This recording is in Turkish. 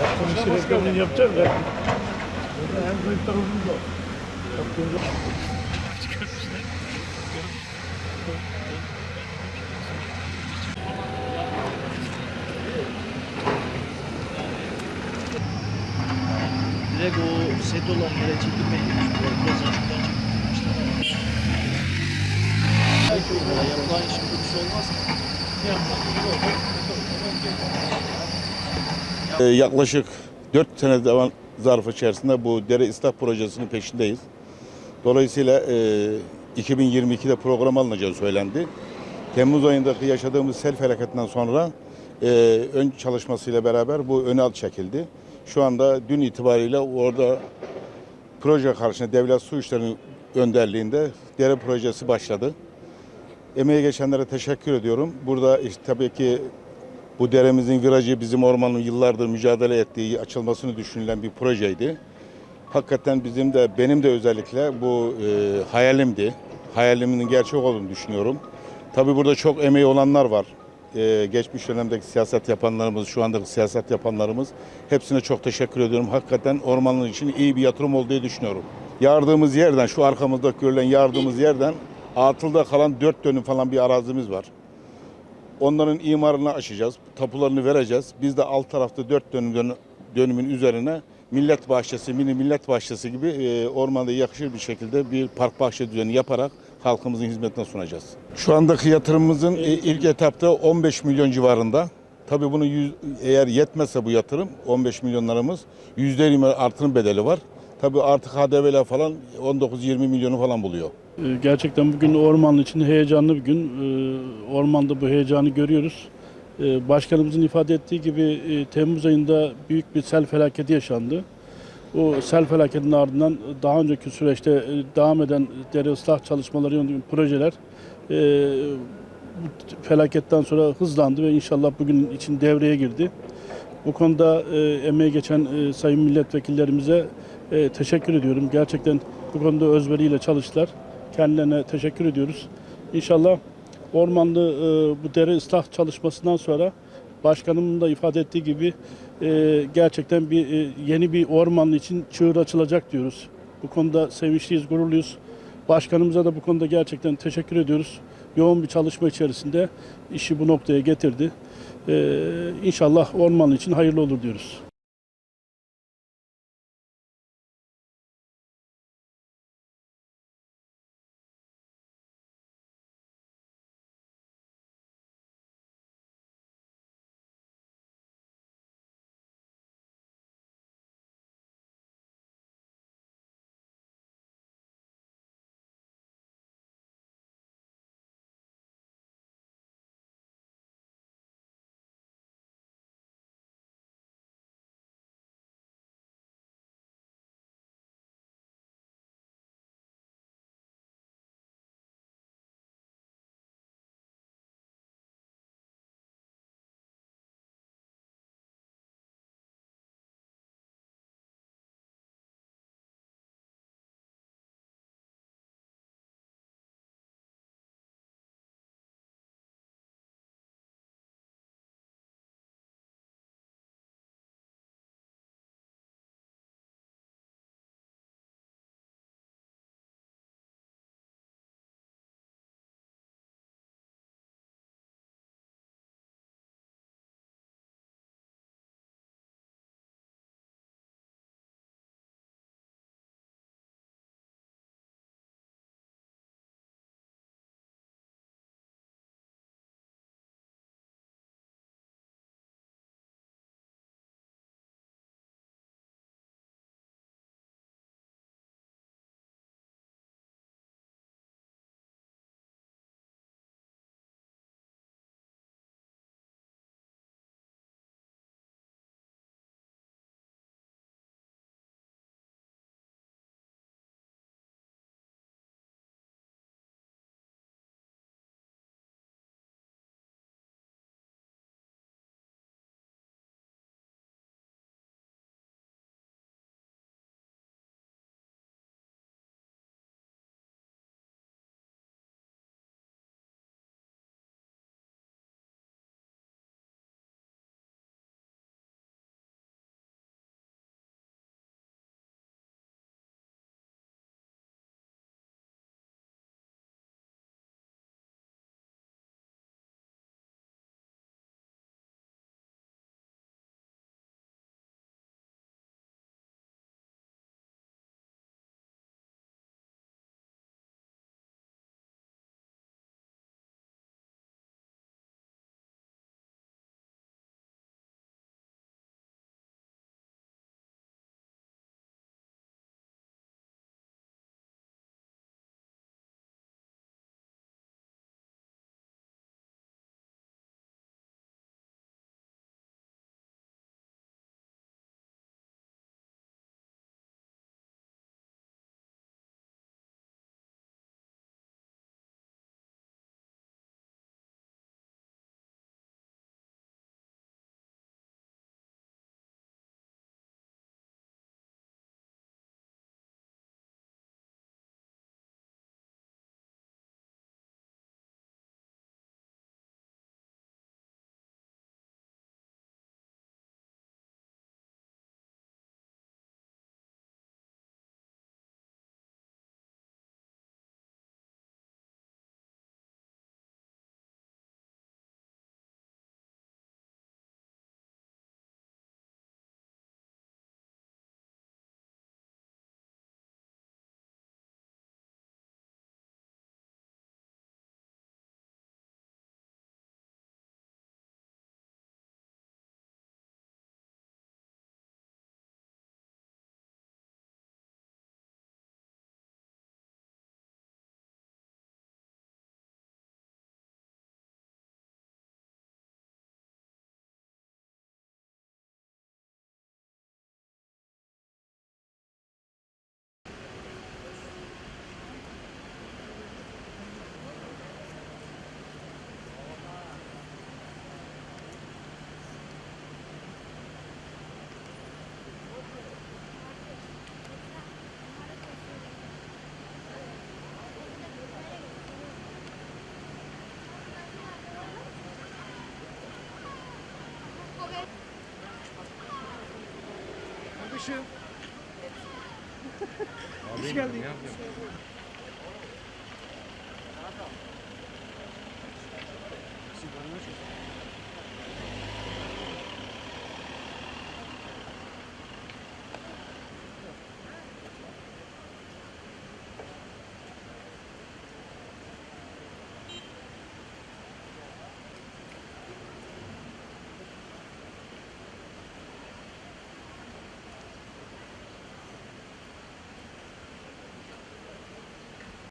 Yaptığım işi reklamını yapacağım ya. Burada en zayıf tarafımız o. Yaptığımız Direkt o set olan yere çekilmeyin. Korkmaz aslında. Yaklaşık 4 sene zaman zarfı içerisinde bu dere ıslah projesinin peşindeyiz. Dolayısıyla e, 2022'de program alınacağı söylendi. Temmuz ayındaki yaşadığımız sel felaketinden sonra e, ön çalışmasıyla beraber bu öne alt çekildi. Şu anda dün itibariyle orada proje karşısında devlet su işlerinin önderliğinde dere projesi başladı. Emeği geçenlere teşekkür ediyorum. Burada işte tabii ki bu deremizin virajı bizim ormanın yıllardır mücadele ettiği, açılmasını düşünülen bir projeydi. Hakikaten bizim de, benim de özellikle bu e, hayalimdi. Hayalimin gerçek olduğunu düşünüyorum. Tabii burada çok emeği olanlar var. E, geçmiş dönemdeki siyaset yapanlarımız, şu andaki siyaset yapanlarımız. Hepsine çok teşekkür ediyorum. Hakikaten ormanın için iyi bir yatırım olduğu düşünüyorum. Yardığımız yerden, şu arkamızda görülen yardığımız yerden atılda kalan dört dönüm falan bir arazimiz var. Onların imarını açacağız, tapularını vereceğiz. Biz de alt tarafta dört dönüm dön- dönümün üzerine millet bahçesi, mini millet bahçesi gibi e, ormanda yakışır bir şekilde bir park bahçe düzeni yaparak halkımızın hizmetine sunacağız. Şu andaki yatırımımızın e, ilk etapta 15 milyon civarında. Tabii bunu yüz- eğer yetmezse bu yatırım 15 milyonlarımız %20 artırım bedeli var. Tabii artık HDV'ler falan 19-20 milyonu falan buluyor. Ee, Gerçekten bugün ormanın için heyecanlı bir gün. Ee, Ormanda bu heyecanı görüyoruz. Ee, Başkanımızın ifade ettiği gibi e, Temmuz ayında büyük bir sel felaketi yaşandı. O sel felaketinin ardından daha önceki süreçte e, devam eden dere ıslah çalışmaları yönünde projeler e, felaketten sonra hızlandı ve inşallah bugün için devreye girdi. Bu konuda emeği geçen sayın milletvekillerimize teşekkür ediyorum. Gerçekten bu konuda özveriyle çalıştılar. Kendilerine teşekkür ediyoruz. İnşallah ormanlı e, bu dere ıslah çalışmasından sonra başkanımın da ifade ettiği gibi e, gerçekten bir e, yeni bir ormanlı için çığır açılacak diyoruz. Bu konuda sevinçliyiz, gururluyuz. Başkanımıza da bu konuda gerçekten teşekkür ediyoruz. Yoğun bir çalışma içerisinde işi bu noktaya getirdi. Ee, inşallah orman için hayırlı olur diyoruz. Yoldaşım. Hoş geldin. Sigara